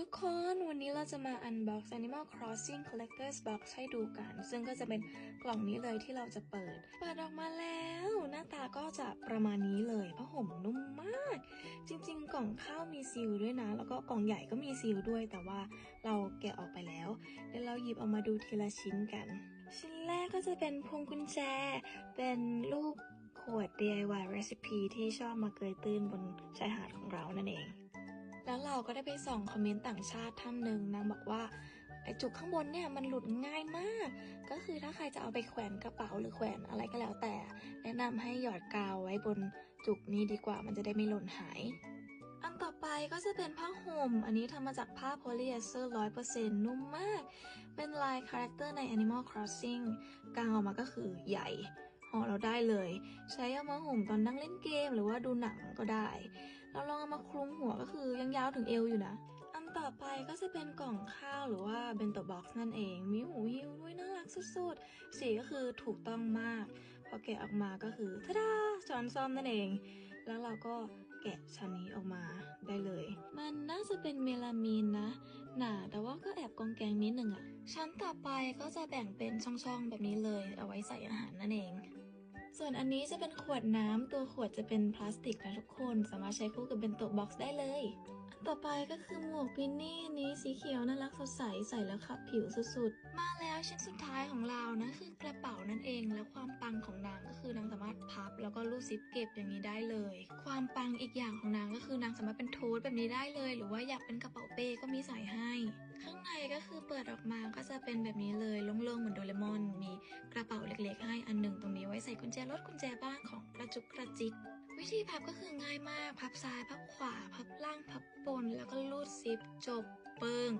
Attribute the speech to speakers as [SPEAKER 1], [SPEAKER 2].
[SPEAKER 1] ทุกคนวันนี้เราจะมา unbox Animal Crossing Collector's Box ให้ดูกัน ซึ่งก็จะเป็นกล่องนี้เลยที่เราจะเปิด เปิดออกมาแล้ว หน้าตาก็จะประมาณนี้เลยผ้าห่มนุ่มมาก จริงๆ กล่องข้าวมีซีลด้วยนะ แล้วก็กล่องใหญ่ก็มีซีลด้วย แต่ว่าเราแกะออกไปแล้วเดี๋ยวเราหยิบออกมาดูทีละชิ้นกัน ชิ้นแรกก็จะเป็นพวงกุญแจ เป็นรูปขวด DIY recipe ที่ชอบมาเกยตื้นบนชายหาดของเรานั่นเอง แล้วเราก็ได้ไปส่องคอมเมนต์ต่างชาติท่านหนึ่งนางบอกว่าไอจุกข้างบนเนี่ยมันหลุดง่ายมาก ก็คือถ้าใครจะเอาไปแขวนกระเป๋าหรือแขวนอะไรก็แล้วแต่ แนะนำให้หยอดกาวไว้บนจุกนี้ดีกว่ามันจะได้ไม่หล่นหาย อันต่อไปก็จะเป็นผ้าห่ม อันนี้ทำมาจากผ้าโพลีเอสเตอร์ร้อยเปอร์เซ็นต์นุ่มมาก เป็นลายคาแรคเตอร์ใน Animal Crossing กางออกมาก็คือใหญ่ห่อเราได้เลย ใช้เอามาห่มตอนนั่งเล่นเกมหรือว่าดูหนังก็ได้ เราลองเอามาคลุมหัวก็คือยังยาวถึงเอวอยู่นะ อันต่อไปก็จะเป็นกล่องข้าวหรือว่าเบนโตบ็อกซ์นั่นเอง มีหูหิ้วด้วยน่ารักสุดๆ สีก็คือถูกต้องมาก พอแกะออกมาก็คือทะดาช้อนซ่อมนั่นเอง แล้วเราก็แกะชั้นนี้ออกมาได้เลย มันน่าจะเป็นเมลามีนนะหนาแต่ว่าก็แอบกองแกงนิดหนึ่งอะชั้นต่อไปก็จะแบ่งเป็นช่องๆแบบนี้เลย เอาไว้ใส่อาหารนั่นเอง ส่วนอันนี้จะเป็นขวดน้ำตัวขวดจะเป็นพลาสติกนะทุกคน สามารถใช้คู่กับเป็นโต๊ะบ็อกซ์ได้เลย อันต่อไปก็คือหมวกปินนี่อันนี้สีเขียวน่ารักสดใสใส่แล้วขับผิวสุดๆ มาแล้วชิ้นสุดท้ายของเรานะคือกระเป๋านั่นเองแล้วความปังของนางก็คือนางสามารถพับ แล้วก็รูดซิปเก็บอย่างนี้ได้เลย ความปังอีกอย่างของนางก็คือนางสามารถเป็นโทสแบบนี้ได้เลย หรือว่าอยากเป็นกระเป๋าเป้ก็มีใส่ให้ ข้างในก็คือเปิดออกมาก็จะเป็นแบบนี้เลยโล่งๆเหมือนโดเรมอนมี กุญแจรถกุญแจบ้านของกระจุกกระจิกวิธีพับก็คือง่ายมาก พับซ้าย พับขวา พับล่าง พับบน แล้วก็รูดซิป จบ เปึ้ง